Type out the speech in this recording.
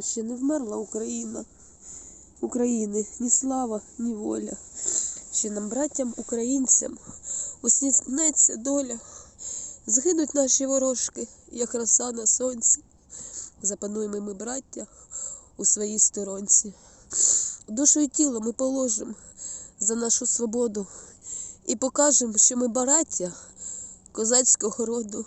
Ще не вмерла Україна. України ні слава, ні воля. Ще нам, браттям українцям, усніснеться доля. Згинуть наші ворожки, як роса на сонці. Запануємо ми, браття, у своїй сторонці. Душу і тіло ми положимо за нашу свободу і покажемо, що ми браття козацького роду.